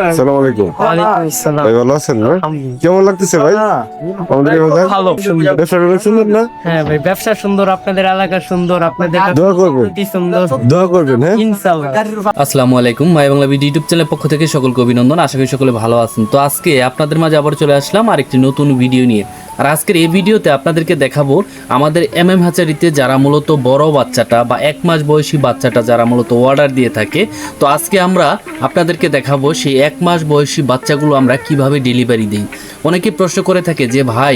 আসসালামু আলাইকুম। ভাই ভালো আছেন না কেমন লাগতেছে ভাই? আমাদের ভালো সুন্দর। সুন্দর না? হ্যাঁ ভাই ব্যবসা সুন্দর আপনাদের এলাকা সুন্দর আপনাদের দোয়া করবেন। সুন্দর। দোয়া করবেন হ্যাঁ? ইনশাআল্লাহ। আসসালামু আলাইকুম মাই বাংলা ভিডিও ইউটিউব চ্যানেলের পক্ষ থেকে সকলকে অভিনন্দন। আশা করি সকলে ভালো আছেন। তো আজকে আপনাদের মাঝে আবার চলে আসলাম আরেকটি নতুন ভিডিও নিয়ে। আর আজকের এই ভিডিওতে আপনাদেরকে দেখাবো আমাদের এম এম হাচারিতে যারা মূলত বড় বাচ্চাটা বা এক মাস বয়সী বাচ্চাটা যারা মূলত অর্ডার দিয়ে থাকে, তো আজকে আমরা আপনাদেরকে দেখাবো সেই এক মাস বয়সী বাচ্চাগুলো আমরা কীভাবে ডেলিভারি দিই। অনেকে প্রশ্ন করে থাকে যে, ভাই,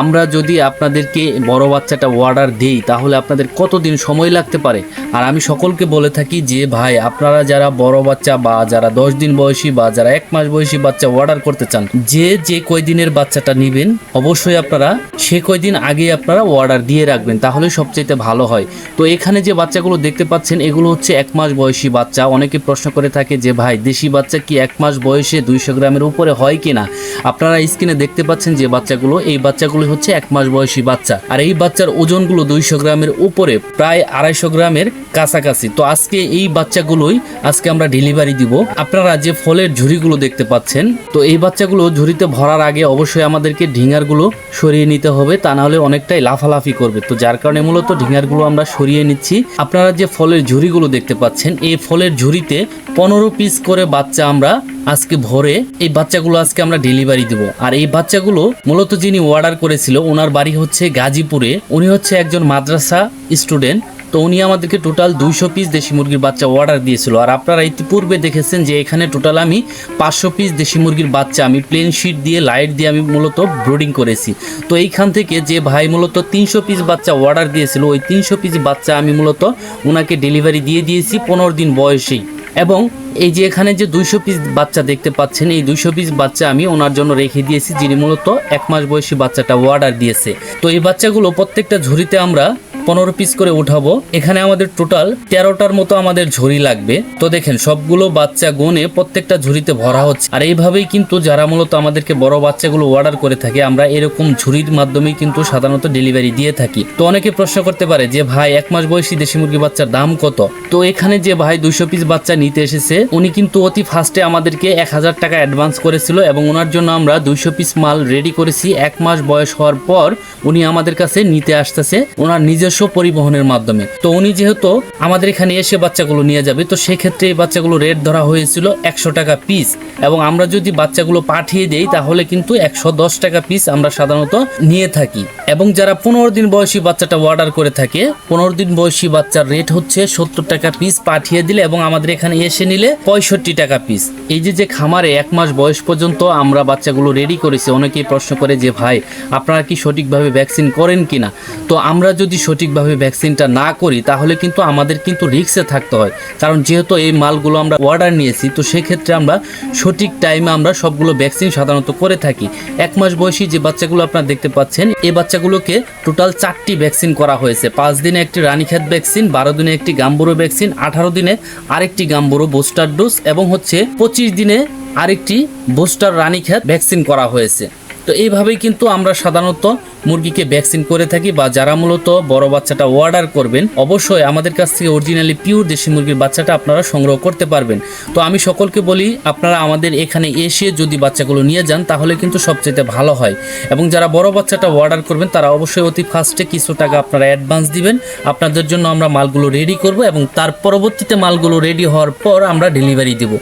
আমরা যদি আপনাদেরকে বড় বাচ্চাটা অর্ডার দিই, তাহলে আপনাদের কতদিন সময় লাগতে পারে? আর আমি সকলকে বলে থাকি যে, ভাই, আপনারা যারা বড় বাচ্চা বা যারা দশ দিন বয়সী বা যারা এক মাস বয়সী বাচ্চা অর্ডার করতে চান, যে যে কয়দিনের বাচ্চাটা নেবেন, অবশ্যই আপনারা সে কয়দিন আগে আপনারা অর্ডার দিয়ে রাখবেন, তাহলে সবচেয়ে ভালো হয়। তো এখানে যে বাচ্চাগুলো দেখতে পাচ্ছেন, এগুলো হচ্ছে এক মাস বয়সী বাচ্চা। অনেকে প্রশ্ন করে থাকে যে, ভাই, দেশি বাচ্চা কি এক মাস বয়সে দুইশো গ্রামের উপরে হয় কিনা? আপনারা স্ক্রিনে দেখতে পাচ্ছেন যে বাচ্চাগুলো, এই বাচ্চাগুলো হচ্ছে এক মাস বয়সী বাচ্চা। আর এই বাচ্চার ওজনগুলো দুইশো গ্রামের উপরে, প্রায় আড়াইশো গ্রামের কাছাকাছি। তো আজকে এই বাচ্চাগুলোই আজকে আমরা ডেলিভারি দিব। আপনারা যে ফলের ঝুড়িগুলো দেখতে পাচ্ছেন, তো এই বাচ্চাগুলো ঝুড়িতে ভরার আগে অবশ্যই আমাদেরকে ঢিঙারগুলো সরিয়ে নিতে হবে। তা না হলে অনেকটাই লাফালাফি করবে। তো যার কারণে মূলত ঢিঙারগুলো আমরা সরিয়ে নিচ্ছি। আপনারা যে ফলের ঝুড়িগুলো দেখতে পাচ্ছেন, এই ফলের ঝুড়িতে পনেরো পিস করে বাচ্চা আমরা আজকে ভরে এই বাচ্চাগুলো আজকে আমরা ডেলিভারি দেব। আর এই বাচ্চাগুলো মূলত যিনি অর্ডার করেছিল, ওনার বাড়ি হচ্ছে গাজীপুরে। উনি হচ্ছে একজন মাদ্রাসা স্টুডেন্ট তো উনি আমাদেরকে টোটাল দুইশো পিস দেশি মুরগির বাচ্চা অর্ডার দিয়েছিল। আর আপনারা ইতিপূর্বে দেখেছেন যে এখানে টোটাল আমি পাঁচশো পিস দেশি মুরগির বাচ্চা আমি প্লেন শিট দিয়ে লাইট দিয়ে আমি মূলত ব্রোডিং করেছি। তো এইখান থেকে যে ভাই মূলত তিনশো পিস বাচ্চা অর্ডার দিয়েছিল, ওই তিনশো পিস বাচ্চা আমি মূলত ওনাকে ডেলিভারি দিয়ে দিয়েছি পনেরো দিন বয়সেই। এবং এই যে এখানে যে দুইশো পিস বাচ্চা দেখতে পাচ্ছেন, এই দুইশো পিস বাচ্চা আমি ওনার জন্য রেখে দিয়েছি, যিনি মূলত এক মাস বয়সী বাচ্চাটা অর্ডার দিয়েছে। তো এই বাচ্চাগুলো প্রত্যেকটা ঝুড়িতে আমরা পনেরো পিস করে উঠাবো। এখানে আমাদের টোটাল তেরোটার মতো আমাদের ঝুড়ি লাগবে। তো দেখেন, সবগুলো বাচ্চা গুনে প্রত্যেকটা ঝুড়িতে ভরা হচ্ছে। আর এইভাবেই কিন্তু যারা মূলত আমাদেরকে বড় বাচ্চাগুলো অর্ডার করে থাকে, আমরা এরকম ঝুড়ির মাধ্যমেই কিন্তু সাধারণত ডেলিভারি দিয়ে থাকি। তো অনেকে প্রশ্ন করতে পারে যে, ভাই, এক মাস বয়সী দেশি মুরগি বাচ্চার দাম কত? তো এখানে যে ভাই দুইশো পিস বাচ্চা নিতে এসেছে, উনি কিন্তু অতি ফার্স্টে আমাদেরকে এক হাজার টাকা অ্যাডভান্স করেছিল এবং ওনার জন্য আমরা দুইশো পিস মাল রেডি করেছি। এক মাস বয়স হওয়ার পর উনি আমাদের কাছে নিতে আসতেছে। ওনার নিজস্ব পরিবহনের মাধ্যমে। তো উনি যেহেতু আমাদের এখানে এসে বাচ্চাগুলো নিয়ে যাবে, তো সেক্ষেত্রে এই বাচ্চাগুলো রেট ধরা হয়েছিল একশো টাকা পিস এবং আমরা যদি বাচ্চাগুলো পাঠিয়ে দেই, তাহলে কিন্তু একশো দশ টাকা পিস আমরা সাধারণত নিয়ে থাকি। এবং যারা পনেরো দিন বয়সী বাচ্চাটা অর্ডার করে থাকে, পনেরো দিন বয়সী বাচ্চার রেট হচ্ছে সত্তর টাকা পিস পাঠিয়ে দিলে এবং আমাদের এখানে এসে নিলে পঁয়ষট্টি টাকা পিস এই যে যে খামারে এক মাস বয়স পর্যন্ত আমরা বাচ্চাগুলো রেডি করেছি, অনেকেই প্রশ্ন করে যে, ভাই, আপনারা কি সঠিকভাবে ভ্যাকসিন করেন কিনা? তো আমরা যদি সঠিকভাবে ভ্যাকসিনটা না করি, তাহলে কিন্তু আমাদের কিন্তু রিক্সে থাকতে হয়। কারণ যেহেতু এই মালগুলো আমরা অর্ডার নিয়েছি, তো সেক্ষেত্রে আমরা সঠিক টাইমে আমরা সবগুলো ভ্যাকসিন সাধারণত করে থাকি। এক মাস বয়সী যে বাচ্চাগুলো আপনারা দেখতে পাচ্ছেন, এই বাচ্চাগুলোকে টোটাল চারটি ভ্যাকসিন করা হয়েছে। পাঁচ দিনে একটি রানীক্ষেত ভ্যাকসিন বারো দিনে একটি গাম্বুরো ভ্যাকসিন আঠারো দিনে আরেকটি গাম্বুরো বুস্টার ডোজ এবং হচ্ছে পঁচিশ দিনে আরেকটি বুস্টার রানীক্ষেত ভ্যাকসিন করা হয়েছে। তো এইভাবেই কিন্তু আমরা সাধারণত মুরগিকে ভ্যাকসিন করে থাকি বা যারা মূলত বড় বাচ্চাটা অর্ডার করবেন, অবশ্যই আমাদের কাছ থেকে অরিজিনালি পিওর দেশি মুরগির বাচ্চাটা আপনারা সংগ্রহ করতে পারবেন। তো আমি সকলকে বলি, আপনারা আমাদের এখানে এসে যদি বাচ্চাগুলো নিয়ে যান, তাহলে কিন্তু সবচেয়ে ভালো হয়। এবং যারা বড় বাচ্চাটা অর্ডার করবেন, তারা অবশ্যই অতি ফার্স্টে কিছু টাকা আপনারা অ্যাডভান্স দিবেন। আপনাদের জন্য আমরা মালগুলো রেডি করব এবং তার পরবর্তীতে মালগুলো রেডি হওয়ার পর আমরা ডেলিভারি দেব।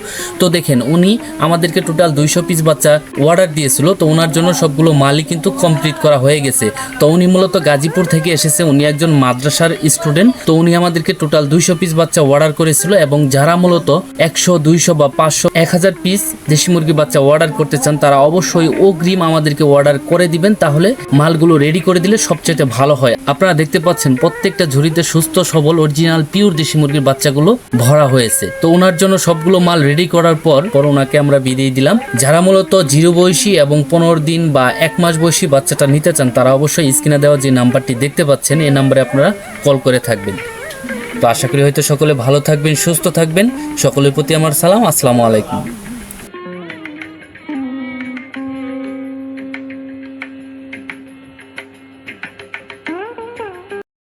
তো দেখেন, উনি আমাদেরকে টোটাল দুইশো পিস বাচ্চা অর্ডার দিয়েছিল। তো ওনার জন্য সবগুলো মালই কিন্তু কমপ্লিট করা হয়ে গেছে। তো উনি মূলত গাজীপুর থেকে এসেছে। উনি একজন মাদ্রাসার স্টুডেন্ট। তো উনি আমাদেরকে টোটাল দুইশো পিস বাচ্চা অর্ডার করেছিল এবং যারা মূলত একশো, দুইশো বা পাঁচশো, এক হাজার পিস দেশি মুরগি বাচ্চা অর্ডার করতে চান, তারা অবশ্যই অগ্রিম আমাদেরকে অর্ডার করে দিবেন। তাহলে মালগুলো রেডি করে দিলে সবচেয়ে ভালো হয়। আপনারা দেখতে পাচ্ছেন, প্রত্যেকটা ঝুড়িতে সুস্থ, সবল অরিজিনাল পিওর দেশি মুরগির বাচ্চাগুলো ভরা হয়েছে। তো ওনার জন্য সবগুলো মাল রেডি করার পর পর ওনাকে আমরা বিদায় দিলাম। যারা মূলত জিরো বয়সী এবং পনেরো দিন বা এক মাস বয়সী বাচ্চাটা নিতে চান তারা অবশ্যই স্ক্রিনে দেওয়া যে নাম্বারটি দেখতে পাচ্ছেন, এই নাম্বারে আপনারা কল করে থাকবেন। তো আশা করি হয়তো সকলে ভালো থাকবেন, সুস্থ থাকবেন। সকলের প্রতি আমার সালাম, আসসালামু আলাইকুম।